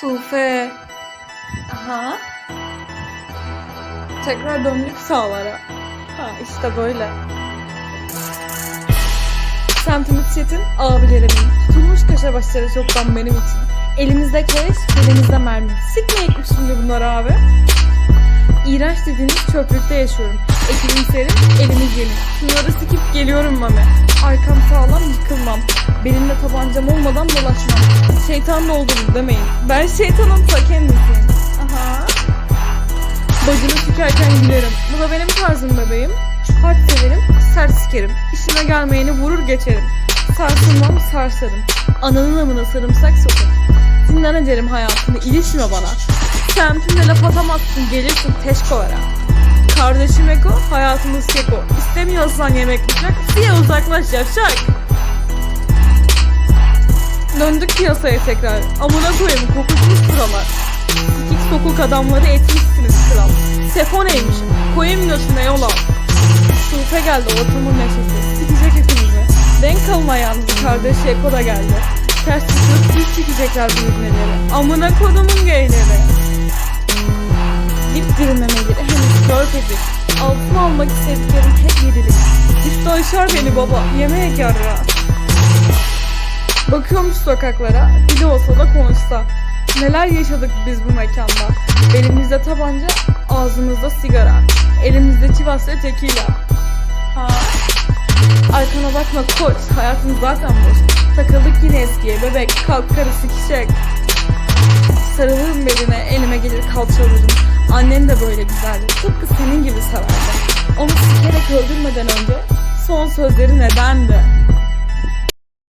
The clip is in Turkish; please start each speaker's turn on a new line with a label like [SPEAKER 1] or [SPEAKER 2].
[SPEAKER 1] Sufe. Aha. Tekrar döndük sağlara. Ha işte böyle. Semtimiz Çetin, abilerimin. Tutulmuş köşe başları çoktan benim için. Elimizde kereç, elimizde mermi. Sikmeyek mi şimdi bunlar abi? İğrenç dediğiniz çöplükte yaşıyorum. Ekilim serin, elimiz yeni. Şunları sikip geliyorum mami. Arkam sağlam yıkılmam. Benimle tabancam olmadan dolaşmam. Şeytan da oldum demeyin. Ben şeytanın ta kendisiyim. Aha. Bacını sikerken gülerim. Bu da benim tarzım bebeğim. Hard severim, sert sikerim. İşime gelmeyeni vurur geçerim. Sarsılmam, sarsarım. Ananın amına sarımsak sokarım. Zindan ederim hayatını, ilişme bana. Semtimde laf atamazsın, gelirsin teşkolara. Kardeşim Eko, hayatımız keko. İstemiyorsan yemek bıçak, diye uzaklaş yavşak. Döndük piyasaya tekrar. Amına koyayım kokuşmuş buralar. Sikik sokuk adamları etmişsiniz kral. Sefo neymiş? Koyayım göğsüne yol al. Sufe geldi ortamın neşesi. Sikecek hepimizi. Denk alma yalnız kardeş Eko da geldi. Ters tutup düz çekecekler bu ibneleri. Amına kodumun geyleri. Dip memeleri henüz körpecik. Altın almak istediklerim hep yedilik. İşte aşar beni baba. Yemeğe yarra. Bakıyormuş sokaklara, dili olsa da konuşsa. Neler yaşadık biz bu mekanda. Elimizde tabanca, ağzımızda sigara. Elimizde çivas ve tekila. Ha. Arkana bakma koç, hayatın zaten boş. Takıldık yine eskiye bebek, kalk karısı kişek. Sarılırım beline, elime gelir kalçalarım. Annen de böyle güzeldi, tıpkı senin gibi severdi. Onu sikerek öldürmeden önce son sözleri nedendi?